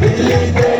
Delhi